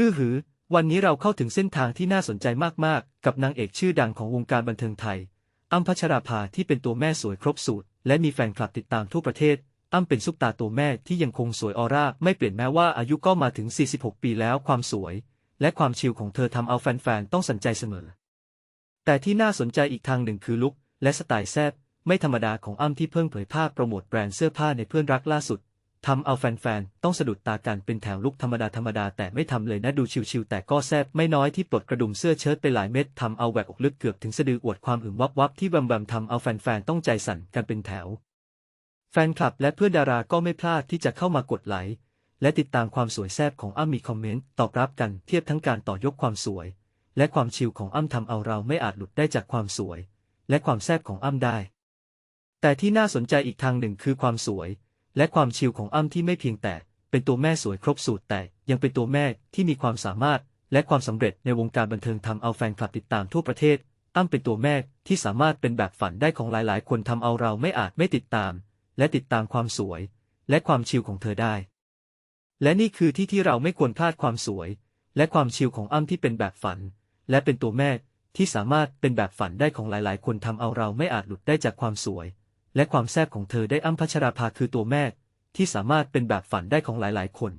อื้อหือ วันนี้เราเข้าถึงเส้นทางที่น่าสนใจมากๆ กับนางเอกชื่อดังของวงการบันเทิงไทยอ้ำพัชราภาที่เป็นตัวแม่สวยครบสูตร และมีแฟนคลับติดตามทั่วประเทศอ้ำเป็นซุปตาตัวแม่ที่ยังคงสวยออร่าไม่เปลี่ยนแม้ว่าอายุก็มาถึง 46 ปีแล้วความสวย และความชิลของเธอทำเอาแฟนๆต้องสนใจเสมอ แต่ที่น่าสนใจอีกทางหนึ่งคือลุคและสไตล์แซบไม่ธรรมดาของอ้ำที่เพิ่งเผยภาพโปรโมทแบรนด์เสื้อผ้าในเพื่อนรักล่าสุด ทำเอาแฟนๆ ต้องสะดุดตากันเป็นแถวลุกธรรมดาธรรมดาแต่ไม่ทำเลยนะดูชิวๆแต่ก็แซบไม่น้อยที่ปลดกระดุมเสื้อเชิ้ตไปหลายเม็ดทำเอาแหวกอกลึกเกือบถึงสะดืออวดความอึมวับวับที่บำบำทำเอาแฟนๆ ต้องใจสั่นกันเป็นแถว แฟนคลับและเพื่อนดาราก็ไม่พลาดที่จะเข้ามากดไลค์และติดตามความสวยแซบของอ้ำมีคอมเมนต์ตอบรับกันเทียบทั้งการต่อยกความสวย และความชิลของอ้ำทำเอาเราไม่อาจหลุดได้จากความสวย และความแซบของอ้ำได้ แต่ที่น่าสนใจอีกทางหนึ่งคือความสวย และความชิลของอ้ำที่ไม่เพียงแต่เป็นตัวแม่สวยครบสูตรแต่ยังเป็นตัวแม่ที่มีความสามารถ และความสำเร็จในวงการบันเทิงทำเอาแฟนคลับติดตามทั่วประเทศ อ้ำเป็นตัวแม่ที่สามารถเป็นแบบฝันได้ของหลายๆ คนทำเอาเราไม่อาจไม่ติดตาม และติดตามความสวย และความชิลของเธอได้ และนี่คือที่ที่เราไม่ควรพลาดความสวย และความชิลของอ้ำที่เป็นแบบฝัน และเป็นตัวแม่ที่สามารถเป็นแบบฝันได้ของหลาย ๆ คนทำเอาเราไม่อาจหลุดได้จากความสวย และความแซ่บของเธอได้อ้ำพัชราภาคือตัวแม่ที่สามารถเป็นแบบฝันได้ของหลายๆ คน